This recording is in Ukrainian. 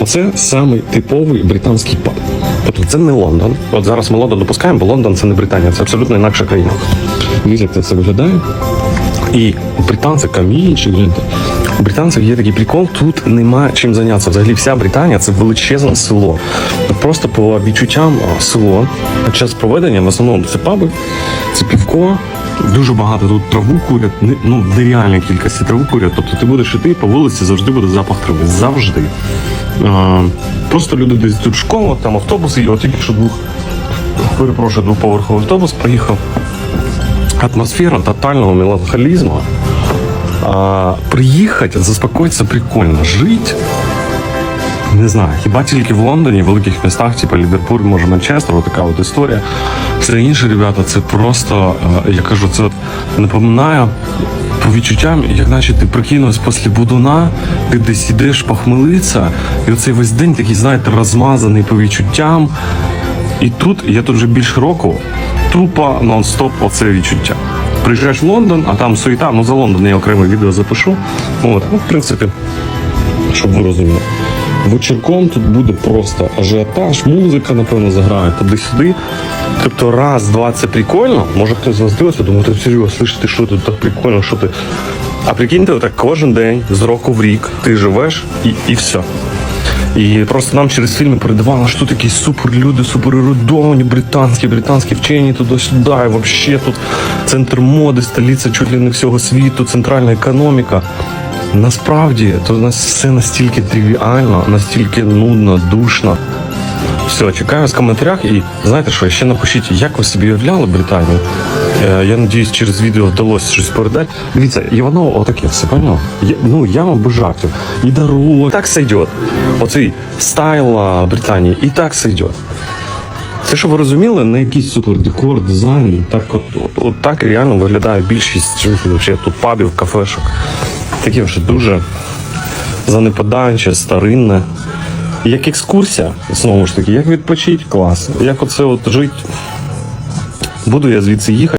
Оце самий типовий британський паб. Тобто це не Лондон. От зараз ми Лондон допускаємо, бо Лондон це не Британія, це абсолютно інакша країна. Дивіться, як це все виглядає. І у британців камінчик, гляньте. У британців є такий прикол, тут нема чим зайнятися. Взагалі вся Британія це величезне село. Просто по відчуттям село. Час проведення в основному це паби, це півко. Дуже багато тут траву курять, ну нереальна кількість траву курять. Тобто ти будеш іти по вулиці, завжди буде запах трави. Завжди. А, просто люди десь тут школа, там автобуси, і от тільки що двох, перепрошую, двоповерховий автобус проїхав атмосфера тотального меланхолизма. А, приїхати, заспокоїтися прикольно. Жити. Не знаю, хіба тільки в Лондоні, в великих містах, типу Ліверпуль, може Манчестер, така от історія. Все інше, ребята, це просто, е, я кажу, це напоминає по відчуттям, як наче ти прикинувся після будуна, ти десь ідеш похмелиться, і оцей весь день такий, знаєте, розмазаний по відчуттям. І тут, я тут вже більше року, тупо нон-стоп оце відчуття. Приїжджаєш в Лондон, а там суєта, ну за Лондон я окреме відео запишу. От, ну, в принципі, щоб ви розуміли. Вечірком тут буде просто ажіотаж, музика, напевно, заграє туди-сюди. Тобто раз, два це прикольно. Може хтось з вас дивиться, думає, ти серйозно, слышиш, ти що тут так прикольно, що ти. А прикиньте, отак кожен день з року в рік ти живеш і, і все. І просто нам через фільми передавали, що тут якісь супер люди, супер британські, британські вчені туди-сюди. Взагалі тут центр моди, столиця чуть ли не всього світу, центральна економіка. Насправді то нас все настільки тривіально, настільки нудно, душно. Все, чекаю в коментарях і знаєте що, ще напишіть, як ви собі уявляли Британію. Е, Я надіюсь, через відео вдалося щось передати. Дивіться, і отаке все, поняв? Ну я вам жартів. І дорога. Так сойдет. Оцей стайл Британії, і так сойдет. Це, щоб ви розуміли, не якийсь супер декор, дизайн. Так от, от, от так реально виглядає більшість вообще, тут пабів, кафешок. Таке вже дуже занепадаюче, старинне. Як екскурсія, знову ж таки, як відпочить, клас. Як оце от жити. Буду я звідси їхати.